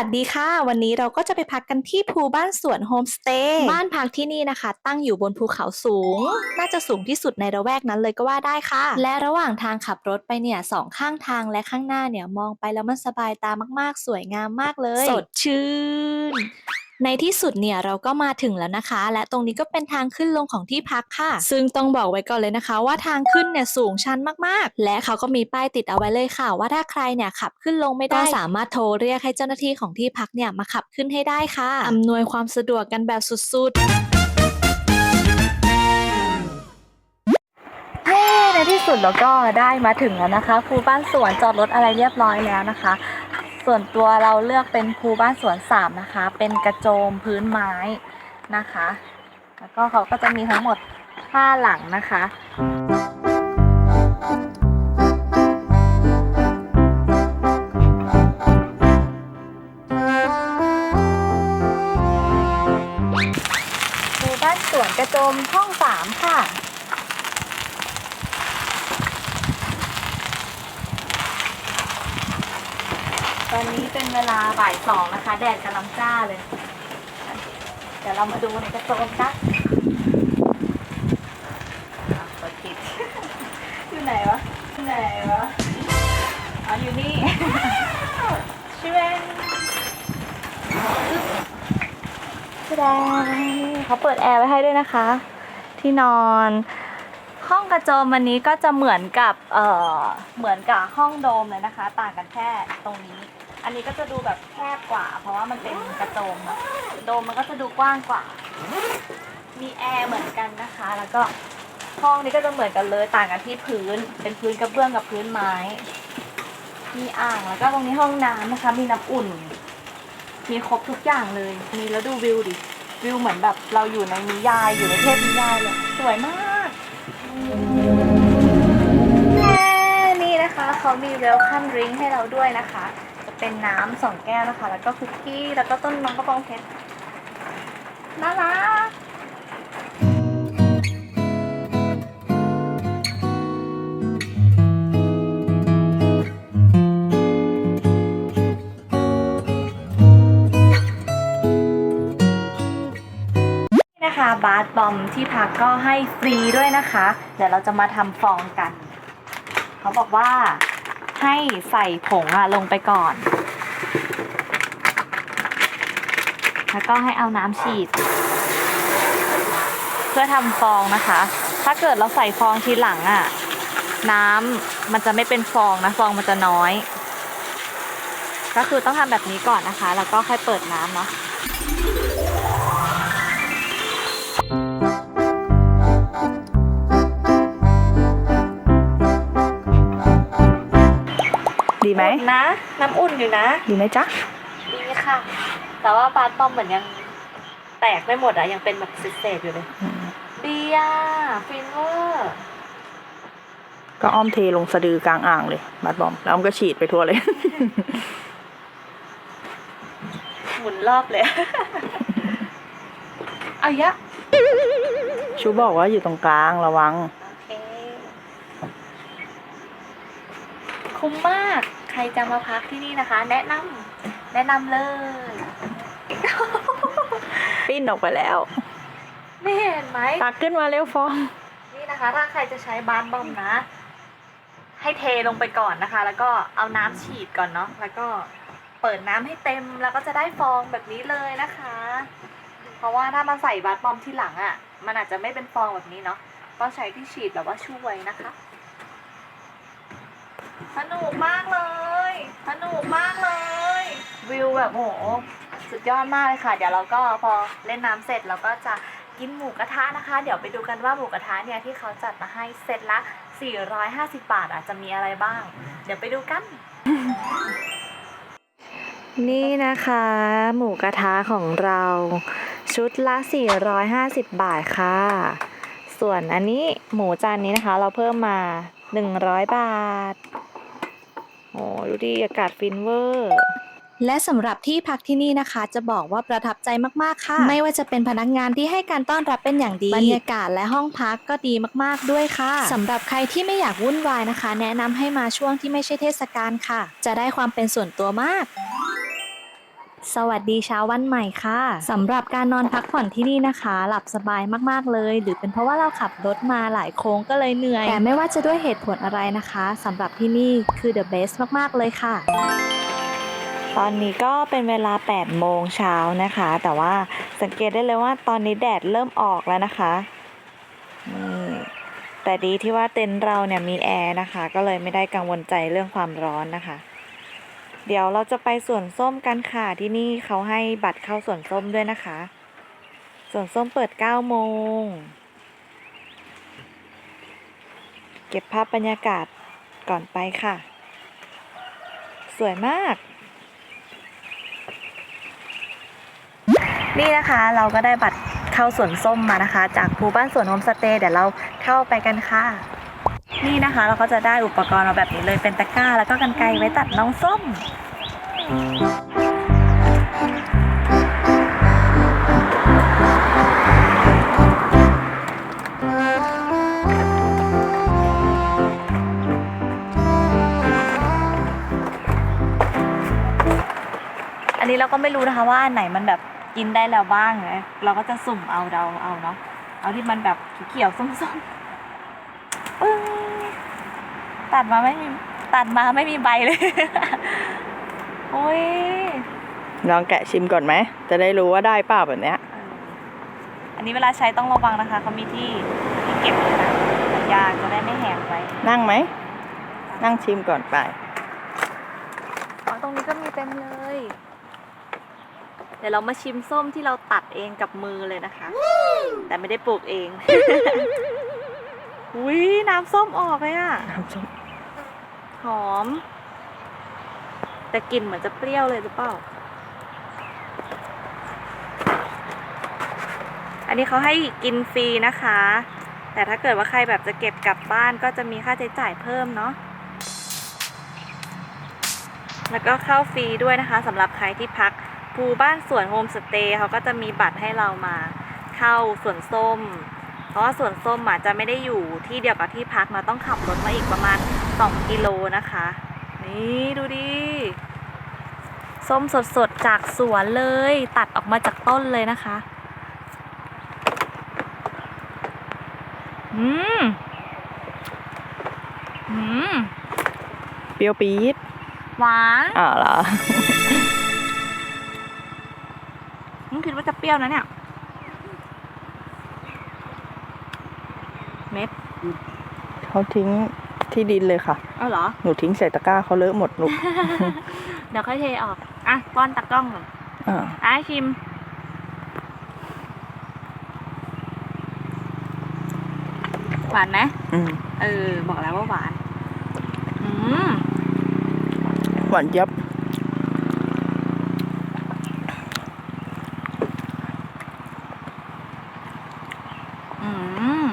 ัสดีค่ะ วันนี้เราก็จะไปพักกันที่ภูบ้านสวนโฮมสเตย์บ้านพักที่นี่นะคะ ตั้งอยู่บนภูเขาสูง น่าจะสูงที่สุดในระแวกนั้นเลยก็ว่าได้ค่ะ และระหว่างทางขับรถไปเนี่ยสองข้างทางและข้างหน้าเนี่ยมองไปแล้วมันสบายตามากๆ สวยงามมากเลย สดชื่น ในที่สุดเนี่ยเราก็มาถึงแล้วนะคะ และตรงนี้ก็เป็นทางขึ้นลงของที่พักค่ะ ซึ่งต้องบอกไว้ก่อนเลยนะคะ ว่าทางขึ้นเนี่ยสูงชันมากๆ และเขาก็มีป้ายติดเอาไว้เลยค่ะ ว่าถ้าใครเนี่ยขับขึ้นลงไม่ได้ก็สามารถโทรเรียกให้เจ้าหน้าที่ของที่พักเนี่ยมาขับขึ้นให้ได้ค่ะอำนวยความสะดวกกันแบบสุดๆเย้ในที่สุดเราก็ได้มาถึงแล้วนะคะภูบ้านสวนจอดรถอะไรเรียบร้อยแล้วนะคะ ส่วนตัวเราเลือกเป็นภูบ้านสวนสามนะคะ เป็นกระโจมพื้นไม้นะคะ แล้วก็เขาก็จะมีทั้งหมดห้าหลังนะคะภูบ้านสวนกระโจมห้องสามค่ะ ตอนนี้เป็นเวลาบ่ายสองนะคะ แดดกำลังจ้าเลย เดี๋ยวเรามาดูในกระโจมกันอะเปิดปิดอยู่ไหนวะอยู่ไหนวะอ๋ออยู่นี่ชิเวนชิแดงเขาเปิดแอร์ไว้ให้ด้วยนะคะ ที่นอนห้องกระโจมวันนี้ก็จะเหมือนกับ เอ่อ เหมือนกับห้องโดมเลยนะคะ ต่างกันแค่ตรงนี้ อันนี้ก็จะดูแบบแคบกว่า เพราะว่ามันเป็นกระโจมอะโดมมันก็จะดูกว้างกว่า มีแอร์เหมือนกันนะคะ แล้วก็ห้องนี้ก็จะเหมือนกันเลยต่างกันที่พื้น เป็นพื้นกระเบื้องกับพื้นไม้ มีอ่างแล้วก็ตรงนี้ห้องน้ำนะคะ มีน้ำอุ่น มีครบทุกอย่างเลย มีแล้วดูวิวดิ วิวเหมือนแบบเราอยู่ในนิยายอยู่ในเทพนิยายเลยสวยมากแม่นี่นะคะเขามีเวลคัมดริงให้เราด้วยนะคะ เป็นน้ำสองแก้วนะคะ แล้วก็คุกกี้ แล้วก็ต้นน้องกระปองเพชร น่ารักนี่นะคะบาร์บอมที่พักก็ให้ฟรีด้วยนะคะ เดี๋ยวเราจะมาทำฟองกัน เขาบอกว่า ให้ใส่ผงอะลงไปก่อน แล้วก็ให้เอาน้ำฉีด เพื่อทำฟองนะคะ ถ้าเกิดเราใส่ฟองทีหลังอะน้ำมันจะไม่เป็นฟองนะฟองมันจะน้อย ก็คือต้องทำแบบนี้ก่อนนะคะ แล้วก็ค่อยเปิดน้ำเนาะ ดีไหมนะ น้ำอุ่นอยู่นะ ดีไหมจ๊ะ ดีค่ะ แต่ว่าบาสบอมเหมือนยังแตกไม่หมดอะยังเป็นแบบเศษๆอยู่เลย ดีอะฟินเวอร์ก็อ้อมเทลงสะดือกลางอ่างเลยบัดบอม แล้วอ้อมก็ฉีดไปทั่วเลย หมุนรอบเลยเอายะ ชูบอกว่าอยู่ตรงกลางระวังโอเคคุ้มมากใค รจะมาพักที่นี่นะคะ แนะนำแนะนำเลย ปิ้นออกไปแล้ว ไม่เห็นไหม ตักขึ้นมาเร็วฟอง นี่นะคะ ถ้าใครจะใช้บาสบอมนะ ให้เทลงไปก่อนนะคะ แล้วก็เอาน้ำฉีดก่อนเนาะ แล้วก็เปิดน้ำให้เต็ม แล้วก็จะได้ฟองแบบนี้เลยนะคะ เพราะว่าถ้ามาใส่บาสบอมที่หลังอะ่ะ มันอาจจะไม่เป็นฟองแบบนี้เนาะ ก็ใช้ที่ฉีดแบบว่าช่วยนะคะ สนุกมากเลย สนุกมากเลย วิวแบบโหสุดยอดมากเลยค่ะ เดี๋ยวเราก็พอเล่นน้ำเสร็จเราก็จะกินหมูกระทะนะคะ เดี๋ยวไปดูกันว่าหมูกระทะเนี่ยที่เขาจัดมาให้เซตละ 450 บาทอาจจะมีอะไรบ้าง เดี๋ยวไปดูกัน นี่นะคะ หมูกระทะของเรา ชุดละ 450 บาทค่ะ ส่วนอันนี้หมูจานนี้นะคะ เราเพิ่มมา 100 บาท โอ้ดูดีอากาศฟินเวอร์และสำหรับที่พักที่นี่นะคะ จะบอกว่าประทับใจมากๆค่ะ ไม่ว่าจะเป็นพนักงานที่ให้การต้อนรับเป็นอย่างดีบรรยากาศและห้องพักก็ดีมากๆด้วยค่ะสำหรับใครที่ไม่อยากวุ่นวายนะคะ แนะนำให้มาช่วงที่ไม่ใช่เทศกาลค่ะ จะได้ความเป็นส่วนตัวมาก สวัสดีเช้าวันใหม่ค่ะสำหรับการนอนพักผ่อนที่นี่นะคะ หลับสบายมากๆเลย หรือเป็นเพราะว่าเราขับรถมาหลายโค้งก็เลยเหนื่อย แต่ไม่ว่าจะด้วยเหตุผลอะไรนะคะสำหรับที่นี่คือ the best มากๆเลยค่ะ ตอนนี้ก็เป็นเวลา 8 โมงเช้านะคะ แต่ว่าสังเกตได้เลยว่าตอนนี้แดดเริ่มออกแล้วนะคะนี่แต่ดีที่ว่าเต็นท์เราเนี่ยมีแอร์นะคะ ก็เลยไม่ได้กังวลใจเรื่องความร้อนนะคะ เดี๋ยวเราจะไปสวนส้มกันค่ะที่นี่เขาให้บัตรเข้าสวนส้มด้วยนะคะสวนส้มเปิด9โมง เก็บภาพบรรยากาศก่อนไปค่ะ สวยมาก นี่นะคะเราก็ได้บัตรเข้าสวนส้มมานะคะ จากภูบ้านสวนโฮมสเตย์เดี๋ยวเราเข้าไปกันค่ะ นี่นะคะ เราก็จะได้อุปกรณ์มาแบบนี้เลยเป็นตะกร้า แล้วก็กันไกรไว้ตัดน้องส้ม อันนี้เราก็ไม่รู้นะคะว่าอันไหนมันแบบกินได้แล้วบ้างนะเราก็จะสุ่มเอาเดาเอาเนาะเอาที่มันแบบเขียวๆส้มๆ ตัดมาไม่มีตัดมาไม่มีใบเลย โอ้ยลองแกะชิมก่อนไหม จะได้รู้ว่าได้เปล่าแบบเนี้ยเอออันนี้เวลาใช้ต้องระวังนะคะ เขามีที่ที่เก็บเลยนะยางจะได้ไม่แหงไว้นั่งไหม นั่งชิมก่อนไปอ๋อตรงนี้ก็มีเต็มเลย เดี๋ยวเรามาชิมส้มที่เราตัดเองกับมือเลยนะคะ แต่ไม่ได้ปลูกเอง อุ้ยน้ำส้มออกเลยอะน้ำส้ม หอม แต่กลิ่นเหมือนจะเปรี้ยวเลยหรือเปล่า อันนี้เขาให้กินฟรีนะคะ แต่ถ้าเกิดว่าใครแบบจะเก็บกลับบ้านก็จะมีค่าใช้จ่ายเพิ่มเนาะแล้วก็เข้าฟรีด้วยนะคะสำหรับใครที่พักภูบ้านสวนโฮมสเตย์เขาก็จะมีบัตรให้เรามาเข้าสวนส้ม เพราะว่าสวนส้มอาจจะไม่ได้อยู่ที่เดียวกับที่พักเราต้องขับรถมาอีกประมาณ 2กิโลนะคะ นี่ดูดิส้มสดๆ จากสวนเลย ตัดออกมาจากต้นเลยนะคะ อืม อืม เปรี้ยวปี๊ด หวานอ่าเหรอมึงคิดว่าจะเปรี้ยวนะเนี่ย เม็ดเขาทิ้ง ที่ดินเลยค่ะ เอาเหรอ หนูทิ้งใส่ตะกร้าเขาเลอะหมดลูก เดี๋ยวค่อยเทออก อะ ป้อนตากล้องก่อนอ่าอะชิม หวานไหมอืมเออ บอกแล้วว่าหวาน อืม หวานยับ อืม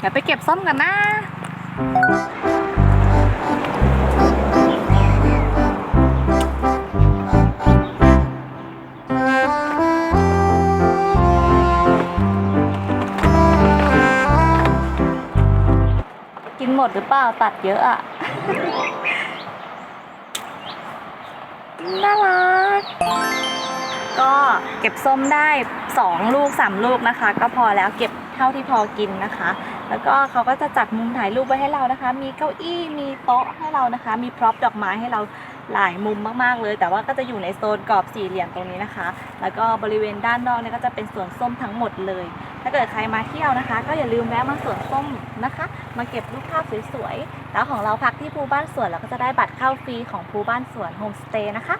เดี๋ยวไปเก็บส้มกันนะกินหมดหรือเปล่าตัดเยอะอะ น่ารัก ก็เก็บส้มได้ 2 ลูก 3 ลูกนะคะ ก็พอแล้วเก็บเท่าที่พอกินนะคะ แล้วก็เขาก็จะจัดมุมถ่ายรูปไว้ให้เรานะคะ มีเก้าอี้ มีโต๊ะให้เรานะคะ มีพร็อพดอกไม้ให้เราหลายมุมมากๆเลย แต่ว่าก็จะอยู่ในโซนกรอบสี่เหลี่ยมตรงนี้นะคะ แล้วก็บริเวณด้านนอกเนี่ยก็จะเป็นสวนส้มทั้งหมดเลย ถ้าเกิดใครมาเที่ยวนะคะ ก็อย่าลืมแวะมาสวนส้มนะคะ มาเก็บรูปภาพสวยๆแล้วของเราพักที่ภูบ้านสวนเราก็จะได้บัตรเข้าฟรีของภูบ้านสวนโฮมสเตย์นะคะ